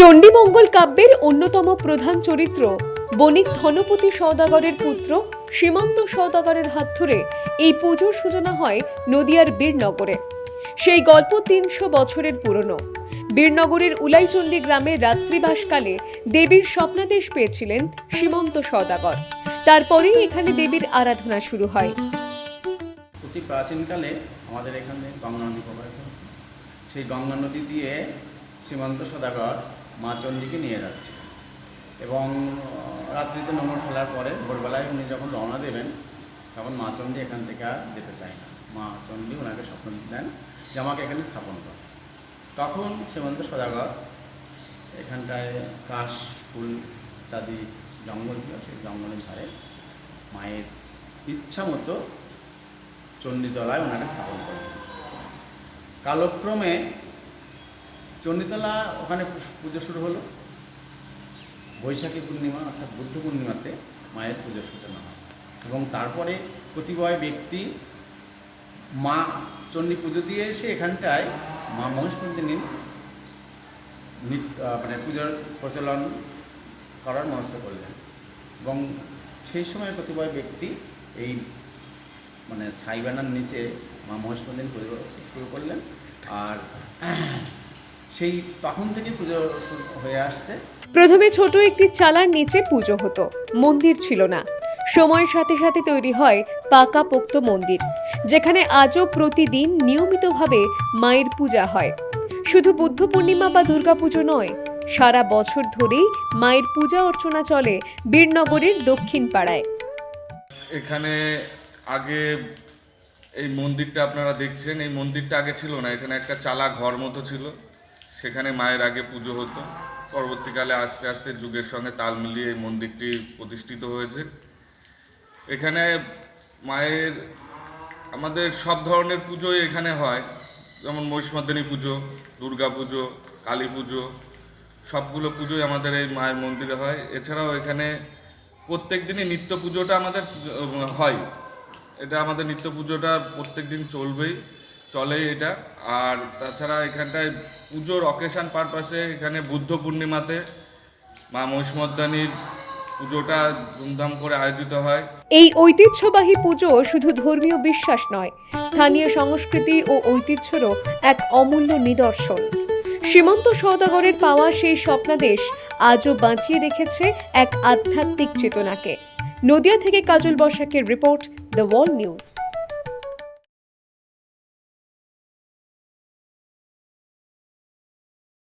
চণ্ডীমঙ্গল কাব্যের অন্যতম প্রধান চরিত্র। বণিক ধনপতি সওদাগরের পুত্র সীমান্ত সওদাগরের হাত ধরে এই পুজোর সূচনা হয় নদিয়ার বীরনগরে। সেই গল্প তিনশো বছরের পুরনো। বীরনগরের উলাইচণ্ডী গ্রামে রাত্রিবাসকালে দেবীর স্বপ্নাদেশ পেয়েছিলেন সীমন্ত সওদাগর। তারপরেই এখানে দেবীর আরাধনা শুরু হয়। অতি প্রাচীনকালে আমাদের এখানে গঙ্গা নদী প্রবাহিত সেই গঙ্গা নদী দিয়ে সীমান্ত সদাগর মা চণ্ডীকে নিয়ে যাচ্ছে। এবং রাত্রিতে নোংর ফেলার পরে ভোরবেলায় উনি যখন রওনা দেবেন, তখন মা চণ্ডী এখান থেকে আর যেতে চায় না। মা চণ্ডী ওনাকে স্বপ্ন দেন যে আমাকে এখানে স্থাপন কর। তখন শ্রীমন্ত সদাগর এখানটায় কাশ, ফুল ইত্যাদি জঙ্গল ছিল, সেই জঙ্গলের ধারে মায়ের ইচ্ছা মতো চণ্ডীতলায় ওনাকে স্থাপন করলেন। কালক্রমে চণ্ডীতলা ওখানে পুজো শুরু হলো। বৈশাখী পূর্ণিমা অর্থাৎ বুদ্ধ পূর্ণিমাতে মায়ের পুজোর সূচনা হয়। এবং তারপরে কতিপয় ব্যক্তি মা চণ্ডী পুজো দিয়ে এসে এখানটায় মা মহিষমন্দিনী নৃত্য মানে পুজোর প্রচলন করার মনস্থ করলেন। এবং সেই সময় কতিপয় ব্যক্তি এই মানে ছাইবানার নিচে মা মহেশমন্দির পুজো শুরু করলেন। আর সেই তখন থেকে পুজো হয়ে আসছে। প্রথমে ছোট একটি চালার নিচে পুজো হতো মন্দির ছিল না। সময়ের সাথে সাথে তৈরি হয় পাকা পোক্ত মন্দির যেখানে আজও প্রতিদিন নিয়মিতভাবে মায়ের পূজা হয়। শুধু বুদ্ধ পূর্ণিমা বা দুর্গাপুজো নয় সারা বছর ধরেই মায়ের পূজা অর্চনা চলে বীরনগরের দক্ষিণ পাড়ায়। এখানে আগে এই মন্দিরটা আপনারা দেখছেন এই মন্দিরটা আগে ছিল না এখানে একটা চালা ঘর মতো ছিল। সেখানে মায়ের আগে পুজো হতো। পরবর্তীকালে আস্তে আস্তে যুগের সঙ্গে তাল মিলিয়ে এই মন্দিরটি প্রতিষ্ঠিত হয়েছে। এখানে মায়ের, আমাদের সব ধরনের পুজোই এখানে হয়। যেমন মহিষমর্দিনী পুজো, দুর্গা পুজো, কালী পুজো, সবগুলো পুজোই আমাদের এই মায়ের মন্দিরে হয়। এছাড়াও এখানে প্রত্যেক দিনই নিত্য পুজোটা আমাদের, হয়। এটা আমাদের নিত্য পুজোটা প্রত্যেক দিন চলবেই। চলেই এটা। আর তাছাড়া এখানটায় পুজোর অকেশন পারপাসে এখানে বুদ্ধ পূর্ণিমাতে মা মহিষমর্দানির পুজোটা ধুমধাম করে আয়োজিত হয়। এই ঐতিহ্যবাহী পুজো শুধু ধর্মীয় বিশ্বাস নয়, স্থানীয় সংস্কৃতি ও ঐতিহ্যেরও এক অমূল্য নিদর্শন। সীমন্ত সওদাগরের পাওয়া সেই স্বপ্নাদেশ আজও বাঁচিয়ে রেখেছে এক আধ্যাত্মিক চেতনাকে। নদিয়া থেকে কাজল বসাকের রিপোর্ট, দ্য ওয়াল নিউজ।